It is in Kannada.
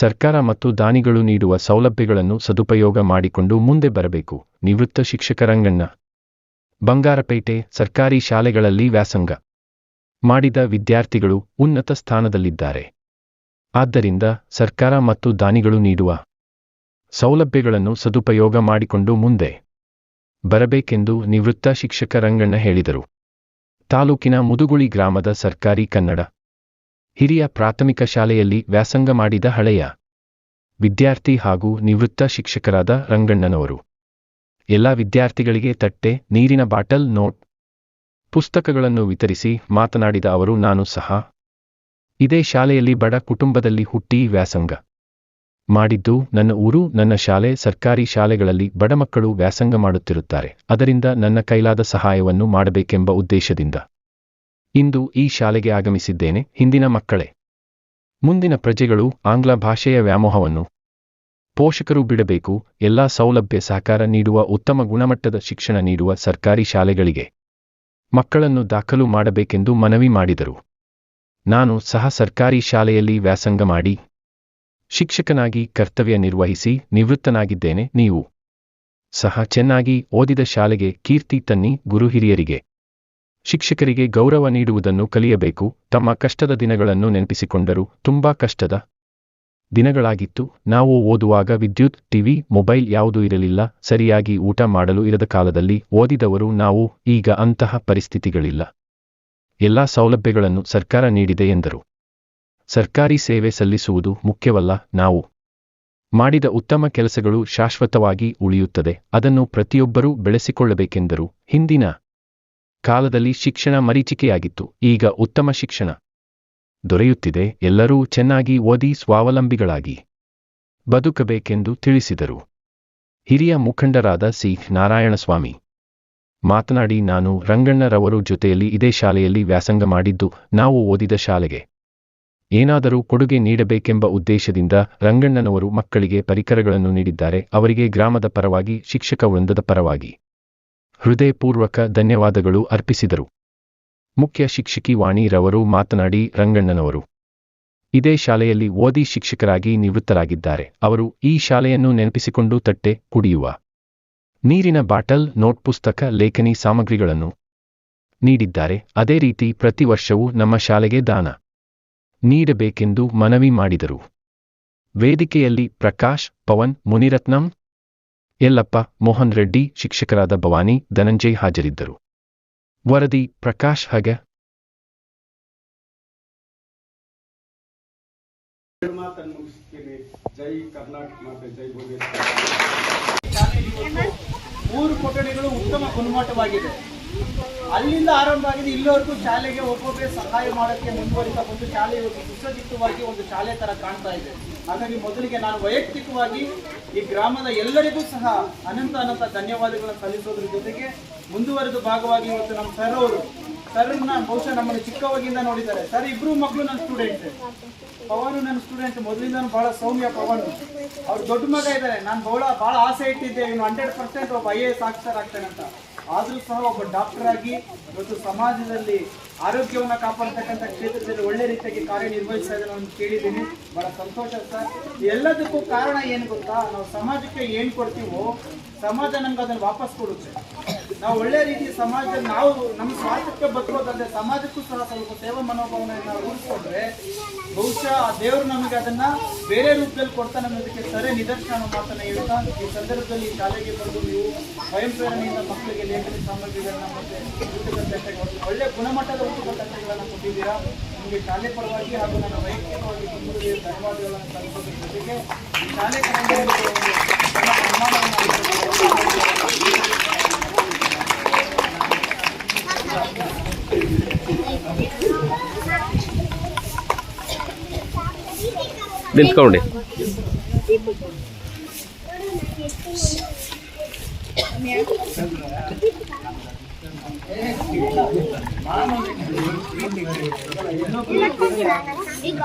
ಸರ್ಕಾರ ಮತ್ತು ದಾನಿಗಳು ನೀಡುವ ಸೌಲಭ್ಯಗಳನ್ನು ಸದುಪಯೋಗ ಮಾಡಿಕೊಂಡು ಮುಂದೆ ಬರಬೇಕು. ನಿವೃತ್ತ ಶಿಕ್ಷಕರಂಗಣ್ಣ ಬಂಗಾರಪೇಟೆ ಸರ್ಕಾರಿ ಶಾಲೆಗಳಲ್ಲಿ ವ್ಯಾಸಂಗ. ಮಾಡಿದ ವಿದ್ಯಾರ್ಥಿಗಳು ಉನ್ನತ ಸ್ಥಾನದಲ್ಲಿದ್ದಾರೆ. ಆದ್ದರಿಂದ ಸರ್ಕಾರ ಮತ್ತು ದಾನಿಗಳು ನೀಡುವ ಸೌಲಭ್ಯಗಳನ್ನು ಸದುಪಯೋಗ ಮಾಡಿಕೊಂಡು ಮುಂದೆ ಬರಬೇಕೆಂದು ನಿವೃತ್ತ ಶಿಕ್ಷಕ ರಂಗಣ್ಣ ಹೇಳಿದರು. ತಾಲೂಕಿನ ಮುದುಗುಳಿ ಗ್ರಾಮದ ಸರ್ಕಾರಿ ಕನ್ನಡ ಹಿರಿಯ ಪ್ರಾಥಮಿಕ ಶಾಲೆಯಲ್ಲಿ ವ್ಯಾಸಂಗ ಮಾಡಿದ ಹಳೆಯ ವಿದ್ಯಾರ್ಥಿ ಹಾಗೂ ನಿವೃತ್ತ ಶಿಕ್ಷಕರಾದ ರಂಗಣ್ಣನವರು. ಎಲ್ಲ ವಿದ್ಯಾರ್ಥಿಗಳಿಗೆ ತಟ್ಟೆ, ನೀರಿನ ಬಾಟಲ್, ನೋಟ್, ಪುಸ್ತಕಗಳನ್ನು ವಿತರಿಸಿ ಮಾತನಾಡಿದ ಅವರು, ನಾನು ಸಹ ಇದೇ ಶಾಲೆಯಲ್ಲಿ ಬಡ ಕುಟುಂಬದಲ್ಲಿ ಹುಟ್ಟಿ ವ್ಯಾಸಂಗ ಮಾಡಿದ್ದು, ನನ್ನ ಊರು, ನನ್ನ ಶಾಲೆ, ಸರ್ಕಾರಿ ಶಾಲೆಗಳಲ್ಲಿ ಬಡ ಮಕ್ಕಳು ವ್ಯಾಸಂಗ ಮಾಡುತ್ತಿರುತ್ತಾರೆ. ಅದರಿಂದ ನನ್ನ ಕೈಲಾದ ಸಹಾಯವನ್ನು ಮಾಡಬೇಕೆಂಬ ಉದ್ದೇಶದಿಂದ ಇಂದು ಈ ಶಾಲೆಗೆ ಆಗಮಿಸಿದ್ದೇನೆ, ಹಿಂದಿನ ಮಕ್ಕಳೇ. ಮುಂದಿನ ಪ್ರಜೆಗಳು ಆಂಗ್ಲ ಭಾಷೆಯ ವ್ಯಾಮೋಹವನ್ನು ಪೋಷಕರು ಬಿಡಬೇಕು, ಎಲ್ಲಾ ಸೌಲಭ್ಯ ಸಹಕಾರ ನೀಡುವ, ಉತ್ತಮ ಗುಣಮಟ್ಟದ ಶಿಕ್ಷಣ ನೀಡುವ ಸರ್ಕಾರಿ ಶಾಲೆಗಳಿಗೆ ಮಕ್ಕಳನ್ನು ದಾಖಲು ಮಾಡಬೇಕೆಂದು ಮನವಿ ಮಾಡಿದರು. ನಾನು ಸಹ ಸರ್ಕಾರಿ ಶಾಲೆಯಲ್ಲಿ ವ್ಯಾಸಂಗ ಮಾಡಿ, ಶಿಕ್ಷಕನಾಗಿ ಕರ್ತವ್ಯ ನಿರ್ವಹಿಸಿ ನಿವೃತ್ತನಾಗಿದ್ದೇನೆ, ನೀವು ಸಹ ಚೆನ್ನಾಗಿ ಓದಿದ ಶಾಲೆಗೆ ಕೀರ್ತಿ ತನ್ನಿ, ಗುರು ಹಿರಿಯರಿಗೆ. ಶಿಕ್ಷಕರಿಗೆ ಗೌರವ ನೀಡುವುದನ್ನು ಕಲಿಯಬೇಕು. ತಮ್ಮ ಕಷ್ಟದ ದಿನಗಳನ್ನು ನೆನಪಿಸಿಕೊಂಡರು. ತುಂಬಾ ಕಷ್ಟದ ದಿನಗಳಾಗಿತ್ತು. ನಾವು ಓದುವಾಗ ವಿದ್ಯುತ್, ಟಿವಿ, ಮೊಬೈಲ್ ಯಾವುದೂ ಇರಲಿಲ್ಲ. ಸರಿಯಾಗಿ ಊಟ ಮಾಡಲು ಇರದ ಕಾಲದಲ್ಲಿ ಓದಿದವರು ನಾವು. ಈಗ ಅಂತಹ ಪರಿಸ್ಥಿತಿಗಳಿಲ್ಲ. ಎಲ್ಲಾ ಸೌಲಭ್ಯಗಳನ್ನು ಸರ್ಕಾರ ನೀಡಿದೆ ಎಂದರು. ಸರ್ಕಾರಿ ಸೇವೆ ಸಲ್ಲಿಸುವುದು ಮುಖ್ಯವಲ್ಲ. ನಾವು ಮಾಡಿದ ಉತ್ತಮ ಕೆಲಸಗಳು ಶಾಶ್ವತವಾಗಿ ಉಳಿಯುತ್ತದೆ. ಅದನ್ನು ಪ್ರತಿಯೊಬ್ಬರೂ ಬೆಳೆಸಿಕೊಳ್ಳಬೇಕೆಂದರು. ಹಿಂದಿನ ಕಾಲದಲ್ಲಿ ಶಿಕ್ಷಣ ಮರೀಚಿಕೆಯಾಗಿತ್ತು. ಈಗ ಉತ್ತಮ ಶಿಕ್ಷಣ ದೊರೆಯುತ್ತಿದೆ. ಎಲ್ಲರೂ ಚೆನ್ನಾಗಿ ಓದಿ ಸ್ವಾವಲಂಬಿಗಳಾಗಿ ಬದುಕಬೇಕೆಂದು ತಿಳಿಸಿದರು. ಹಿರಿಯ ಮುಖಂಡರಾದ ಸಿ. ನಾರಾಯಣಸ್ವಾಮಿ ಮಾತನಾಡಿ, ನಾನು ರಂಗಣ್ಣರವರು ಜೊತೆಯಲ್ಲಿ ಇದೇ ಶಾಲೆಯಲ್ಲಿ ವ್ಯಾಸಂಗ ಮಾಡಿದ್ದು, ನಾವು ಓದಿದ ಶಾಲೆಗೆ ಏನಾದರೂ ಕೊಡುಗೆ ನೀಡಬೇಕೆಂಬ ಉದ್ದೇಶದಿಂದ ರಂಗಣ್ಣನವರು ಮಕ್ಕಳಿಗೆ ಪರಿಕರಗಳನ್ನು ನೀಡಿದ್ದಾರೆ. ಅವರಿಗೆ ಗ್ರಾಮದ ಪರವಾಗಿ, ಶಿಕ್ಷಕ ವೃಂದದ ಪರವಾಗಿ ಹೃದಯಪೂರ್ವಕ ಧನ್ಯವಾದಗಳು ಅರ್ಪಿಸಿದರು. ಮುಖ್ಯ ಶಿಕ್ಷಕಿ ವಾಣಿರವರು ಮಾತನಾಡಿ, ರಂಗಣ್ಣನವರು. ಇದೇ ಶಾಲೆಯಲ್ಲಿ ಓದಿ ಶಿಕ್ಷಕರಾಗಿ ನಿವೃತ್ತರಾಗಿದ್ದಾರೆ. ಅವರು ಈ ಶಾಲೆಯನ್ನು ನೆನಪಿಸಿಕೊಂಡು ತಟ್ಟೆ ಕುಡಿಯುವ. ನೀರಿನ ಬಾಟಲ್, ನೋಟ್ ಪುಸ್ತಕ, ಲೇಖನಿ ಸಾಮಗ್ರಿಗಳನ್ನು ನೀಡಿದ್ದಾರೆ. ಅದೇ ರೀತಿ ಪ್ರತಿ ವರ್ಷವೂ ನಮ್ಮ ಶಾಲೆಗೆ ದಾನ ನೀಡಬೇಕೆಂದು ಮನವಿ ಮಾಡಿದರು. ವೇದಿಕೆಯಲ್ಲಿ ಪ್ರಕಾಶ್, ಪವನ್, ಮುನಿರತ್ನಂ ಯಲ್ಲಪ್ಪ ಮೋಹನ್ ರೆಡ್ಡಿ, ಶಿಕ್ಷಕರಾದ ಭವಾನಿ, ಧನಂಜಯ್ ಹಾಜರಿದ್ದರು. ವರದಿ, ಪ್ರಕಾಶ್ ಹಗೆ. ಜೈ ಕರ್ನಾಟಕ ಮೂರು ಕೊಠಡಿಗಳು ಉತ್ತಮ ಗುಣಮಟ್ಟವಾಗಿದೆ. ಅಲ್ಲಿಂದ ಆರಂಭ ಆಗಿದೆ. ಇಲ್ಲಿವರೆಗೂ ಶಾಲೆಗೆ ಒಬ್ಬೊಬ್ಬರೇ ಸಹಾಯ ಮಾಡೋಕ್ಕೆ ಮುಂದುವರಿತಾ ಬಂದು ಶಾಲೆ ಇವತ್ತು ಸುಸಜ್ಜಿತವಾಗಿ ಒಂದು ಶಾಲೆ ತರ ಕಾಣ್ತಾ ಇದೆ. ಹಾಗಾಗಿ ಮೊದಲಿಗೆ ನಾನು ವೈಯಕ್ತಿಕವಾಗಿ ಈ ಗ್ರಾಮದ ಎಲ್ಲರಿಗೂ ಸಹ ಅನಂತ ಅನಂತ ಧನ್ಯವಾದಗಳನ್ನು ಸಲ್ಲಿಸೋದ್ರ ಜೊತೆಗೆ ಮುಂದುವರೆದು ಭಾಗವಾಗಿ ಇವತ್ತು ನಮ್ಮ ಸರ್ ಅವರು ಸರ್ನ ಬಹುಶಃ ನಮ್ಮನ್ನು ಚಿಕ್ಕವಾಗಿಂದ ನೋಡಿದ್ದಾರೆ. ಸರ್ ಇಬ್ರು ಮಕ್ಕಳು ನನ್ನ ಸ್ಟೂಡೆಂಟ್ ಪವನ್ ನನ್ನ ಸ್ಟೂಡೆಂಟ್ ಮೊದಲಿಂದ ಬಹಳ ಸೌಮ್ಯ ಪವನ್. ಅವ್ರು ದೊಡ್ಡ ಮಗ ಇದ್ದಾರೆ. ನಾನು ಬಹಳ ಬಹಳ ಆಸೆ ಇಟ್ಟಿದ್ದೆ. ಇವನು ಹಂಡ್ರೆಡ್ ಪರ್ಸೆಂಟ್ ಒಬ್ಬ ಐ ಎ ಎಸ್ ಆಫೀಸರ್ ಆಗ್ತಾನೆ ಅಂತ. ಆದರೂ ಸಹ ಒಬ್ಬ ಡಾಕ್ಟರ್ ಆಗಿ ಇವತ್ತು ಸಮಾಜದಲ್ಲಿ ಆರೋಗ್ಯವನ್ನು ಕಾಪಾಡ್ತಕ್ಕಂಥ ಕ್ಷೇತ್ರದಲ್ಲಿ ಒಳ್ಳೆ ರೀತಿಯಾಗಿ ಕಾರ್ಯನಿರ್ವಹಿಸ್ತಾ ಇದ್ದಾರೆ ಅಂತ ಕೇಳಿದ್ದೀನಿ. ಬಹಳ ಸಂತೋಷ ಸರ್. ಎಲ್ಲದಕ್ಕೂ ಕಾರಣ ಏನು ಗೊತ್ತಾ? ನಾವು ಸಮಾಜಕ್ಕೆ ಏನು ಕೊಡ್ತೀವೋ ಸಮಾಜ ನಮ್ಗೆ ಅದನ್ನು ವಾಪಸ್ ಕೊಡುತ್ತೆ. ನಾವು ಒಳ್ಳೆ ರೀತಿ ಸಮಾಜದಲ್ಲಿ ನಾವು ನಮ್ಮ ಸ್ವಾರ್ಥಕ್ಕೆ ಬದುಕೋದಲ್ಲದೆ ಸಮಾಜಕ್ಕೂ ಸಹ ಸ್ವಲ್ಪ ಸೇವಾ ಮನೋಭಾವನೆಯನ್ನು ರೂಢಿಸ್ಕೊಂಡ್ರೆ ಬಹುಶಃ ಆ ದೇವರು ನಮಗೆ ಅದನ್ನ ಬೇರೆ ರೂಪದಲ್ಲಿ ಕೊಡ್ತಾನೆ ಅನ್ನೋದಕ್ಕೆ ಸರಿ ನಿದರ್ಶನ ಮಾತನ್ನ ಹೇಳ್ತಾ, ಈ ಸಂದರ್ಭದಲ್ಲಿ ಶಾಲೆಗೆ ಬಂದು ನೀವು ಸ್ವಯಂ ಪ್ರೇರಣೆಯಿಂದ ಮಕ್ಕಳಿಗೆ ಲೇಖನ ಸಾಮಗ್ರಿಗಳನ್ನ ಮತ್ತೆ ಒಳ್ಳೆ ಗುಣಮಟ್ಟದ ಪುಸ್ತಕ ತಟ್ಟೆಗಳನ್ನ ಕೊಟ್ಟಿದ್ದೀರಾ, ನಿಮಗೆ ಶಾಲೆ ಪರವಾಗಿ ಹಾಗೂ ನನ್ನ ವೈಯಕ್ತಿಕವಾಗಿ ತುಂಬಿದೆ ಧನ್ಯವಾದಗಳನ್ನು ಸಲ್ಲಿಸೋದ್ರ ಜೊತೆಗೆ ಶಾಲೆ ಕಡೆಯಿಂದ ನಿಮಗೆ ಒಂದು ಸಣ್ಣ ಸನ್ಮಾನವನ್ನು ನಿಂತ್ಕೊಂಡಿ ಈಗ